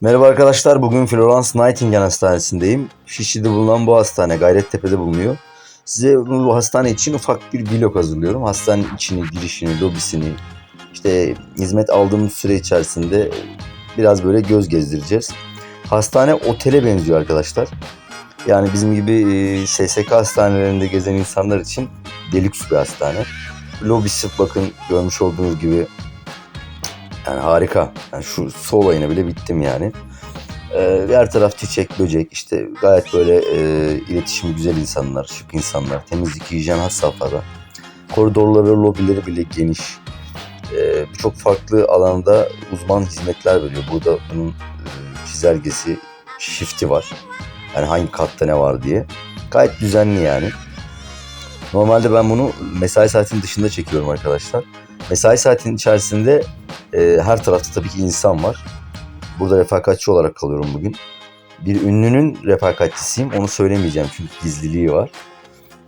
Merhaba arkadaşlar. Bugün Florence Nightingale Hastanesi'ndeyim. Şişli'de bulunan bu hastane Gayrettepe'de bulunuyor. Size bu hastane için ufak bir vlog hazırlıyorum. Hastanenin içini, girişini, lobisini, işte hizmet aldığımız süre içerisinde biraz böyle göz gezdireceğiz. Hastane otele benziyor arkadaşlar. Yani bizim gibi e, SSK hastanelerinde gezen insanlar için delüks bir hastane. Lobisi bakın görmüş olduğunuz gibi yani harika. Yani şu su olayına bile bittim yani. Ee, her taraf çiçek, böcek işte gayet böyle e, iletişim güzel insanlar, şık insanlar, temizlik, hijyen has safhada. Koridorları, lobileri bile geniş. Ee, Birçok farklı alanda uzman hizmetler veriyor. Burada bunun e, çizelgesi, shift'i var. Yani hangi katta ne var diye. Gayet düzenli yani. Normalde ben bunu mesai saatinin dışında çekiyorum arkadaşlar. Mesai saatinin içerisinde e, her tarafta tabii ki insan var. Burada refakatçi olarak kalıyorum bugün. Bir ünlünün refakatçisiyim. Onu söylemeyeceğim çünkü gizliliği var.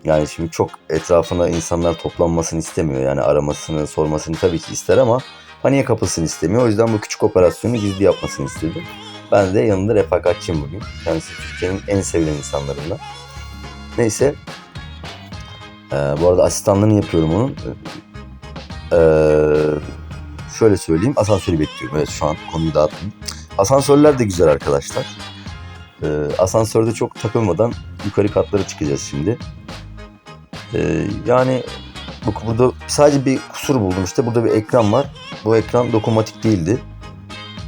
Yani şimdi çok etrafına insanlar toplanmasını istemiyor. Yani aramasını, sormasını tabii ki ister ama paniğe kapılsın istemiyor. O yüzden bu küçük operasyonu gizli yapmasını istedim. Ben de yanında refakatçiyim bugün. Kendisi Türkiye'nin en sevilen insanlarından. Neyse. Ee, bu arada asistanlığını yapıyorum onun. Ee, şöyle söyleyeyim. Asansörü bekliyorum. Evet şu an konuyu dağıtmayayım. Asansörler de güzel arkadaşlar. Ee, asansörde çok takılmadan yukarı katlara çıkacağız şimdi. Ee, yani bu burada sadece bir kusur buldum işte. Burada bir ekran var. Bu ekran dokunmatik değildi.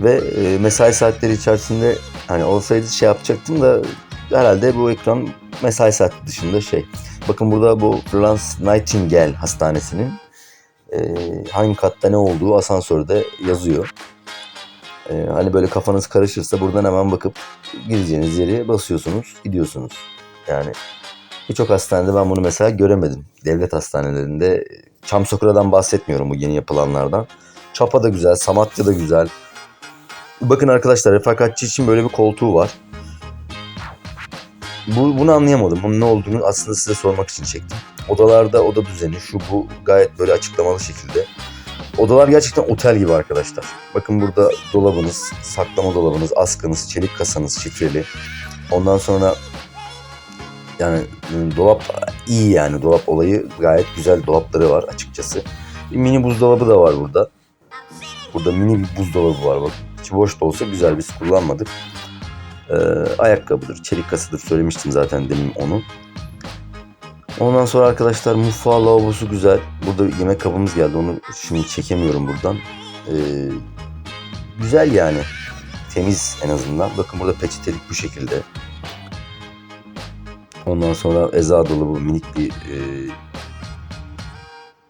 Ve e, mesai saatleri içerisinde hani olsaydı şey yapacaktım da herhalde bu ekran mesai saati dışında şey. Bakın burada bu Florence Nightingale Hastanesi'nin e, hangi katta ne olduğu asansörde yazıyor. E, hani böyle kafanız karışırsa buradan hemen bakıp gideceğiniz yere basıyorsunuz, gidiyorsunuz. Yani birçok hastanede ben bunu mesela göremedim. Devlet hastanelerinde Çamsokıra'dan bahsetmiyorum bu yeni yapılanlardan. Çapa da güzel, Samatya da güzel. Bakın arkadaşlar refakatçi için böyle bir koltuğu var. Bu, bunu anlayamadım. Bunun ne olduğunu aslında size sormak için çektim. Odalarda oda düzeni şu bu gayet böyle açıklamalı şekilde. Odalar gerçekten otel gibi arkadaşlar. Bakın burada dolabınız, saklama dolabınız, askınız, çelik kasanız şifreli. Ondan sonra yani ıı, dolap iyi yani dolap olayı gayet güzel dolapları var açıkçası. Bir mini buzdolabı da var burada. Burada mini bir buzdolabı var bak. İçi boş da olsa güzel biz kullanmadık. Ee, ayakkabıdır, çelik kasıdır söylemiştim zaten demin onu. Ondan sonra arkadaşlar mutfağı lavabosu güzel. Burada yemek kabımız geldi. Onu şimdi çekemiyorum buradan. Ee, güzel yani. Temiz en azından. Bakın burada peçetelik bu şekilde. Ondan sonra eza dolabı minik bir e,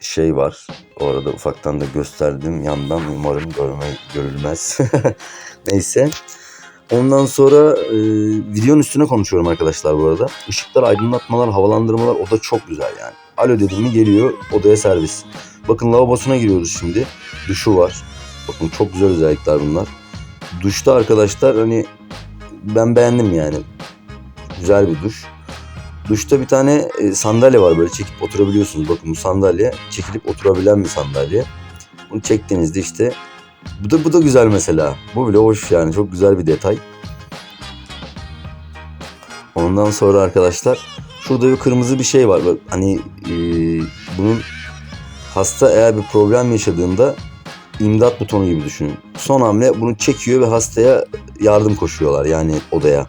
şey var. Orada ufaktan da gösterdim. Yandan umarım görme, görülmez. Neyse. Ondan sonra e, videonun üstüne konuşuyorum arkadaşlar bu arada. Işıklar, aydınlatmalar, havalandırmalar o da çok güzel yani. Alo dedim mi geliyor odaya servis. Bakın lavabosuna giriyoruz şimdi. Duşu var. Bakın çok güzel özellikler bunlar. Duşta arkadaşlar hani ben beğendim yani. Güzel bir duş. Duşta bir tane e, sandalye var böyle çekip oturabiliyorsunuz. Bakın bu sandalye çekilip oturabilen bir sandalye. Bunu çektiğinizde işte bu da bu da güzel mesela. Bu bile hoş yani çok güzel bir detay. Ondan sonra arkadaşlar şurada bir kırmızı bir şey var. Hani e, bunun hasta eğer bir problem yaşadığında imdat butonu gibi düşünün. Son hamle bunu çekiyor ve hastaya yardım koşuyorlar yani odaya.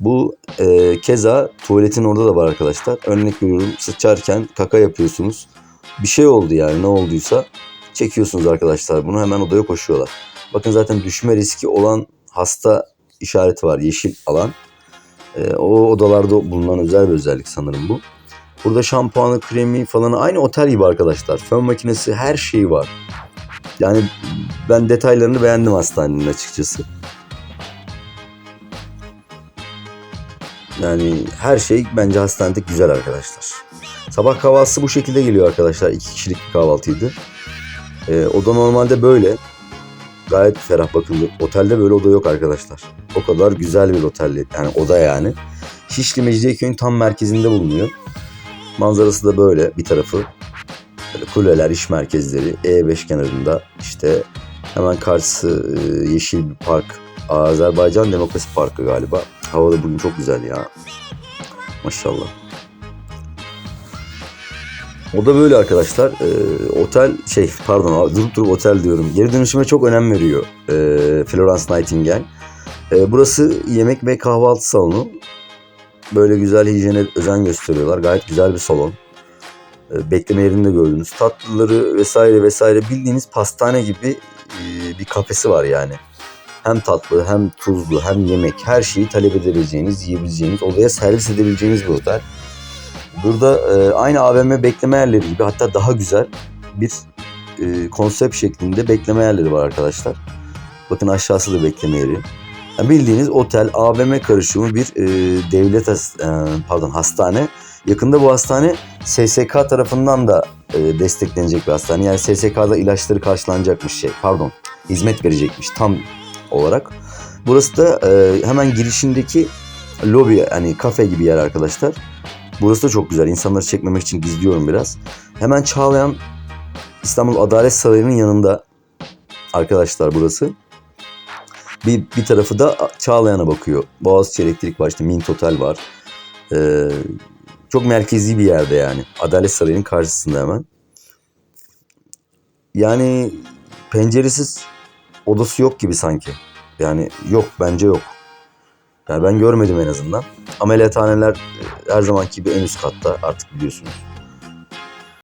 Bu e, keza tuvaletin orada da var arkadaşlar. Örnek veriyorum sıçarken kaka yapıyorsunuz. Bir şey oldu yani ne olduysa çekiyorsunuz arkadaşlar bunu hemen odaya koşuyorlar. Bakın zaten düşme riski olan hasta işareti var yeşil alan. Ee, o odalarda bulunan özel bir özellik sanırım bu. Burada şampuanı, kremi falan aynı otel gibi arkadaşlar. Fön makinesi her şeyi var. Yani ben detaylarını beğendim hastanenin açıkçası. Yani her şey bence hastanede güzel arkadaşlar. Sabah kahvaltısı bu şekilde geliyor arkadaşlar. İki kişilik bir kahvaltıydı. Ee, oda normalde böyle. Gayet ferah bakın. Otelde böyle oda yok arkadaşlar. O kadar güzel bir otel. Yani oda yani. Şişli Mecidiyeköy'ün tam merkezinde bulunuyor. Manzarası da böyle bir tarafı. Kuleler, iş merkezleri. E5 kenarında. işte hemen karşısı e, yeşil bir park. Azerbaycan Demokrasi Parkı galiba. Hava da bugün çok güzel ya. Maşallah. O da böyle arkadaşlar. Ee, otel şey pardon durup durup otel diyorum. Geri dönüşüme çok önem veriyor ee, Florence Nightingale. Ee, burası yemek ve kahvaltı salonu. Böyle güzel hijyene özen gösteriyorlar. Gayet güzel bir salon. Ee, bekleme yerini de gördünüz. Tatlıları vesaire vesaire bildiğiniz pastane gibi e, bir kafesi var yani. Hem tatlı hem tuzlu hem yemek her şeyi talep edebileceğiniz, yiyebileceğiniz, odaya servis edebileceğiniz bir otel. Burada e, aynı AVM bekleme yerleri gibi hatta daha güzel bir e, konsept şeklinde bekleme yerleri var arkadaşlar. Bakın aşağısı da bekleme yeri. Yani bildiğiniz otel, AVM karışımı bir e, devlet has- e, pardon hastane. Yakında bu hastane SSK tarafından da e, desteklenecek bir hastane. Yani SSK'da ilaçları karşılanacakmış şey. Pardon, hizmet verecekmiş tam olarak. Burası da e, hemen girişindeki lobi yani kafe gibi yer arkadaşlar. Burası da çok güzel. İnsanları çekmemek için gizliyorum biraz. Hemen Çağlayan İstanbul Adalet Sarayı'nın yanında arkadaşlar burası. Bir, bir tarafı da Çağlayan'a bakıyor. Boğaziçi Elektrik var işte Mint Otel var. Ee, çok merkezi bir yerde yani. Adalet Sarayı'nın karşısında hemen. Yani penceresiz odası yok gibi sanki. Yani yok bence yok. Yani ben görmedim en azından. Ameliyathaneler her zamanki gibi en üst katta artık biliyorsunuz.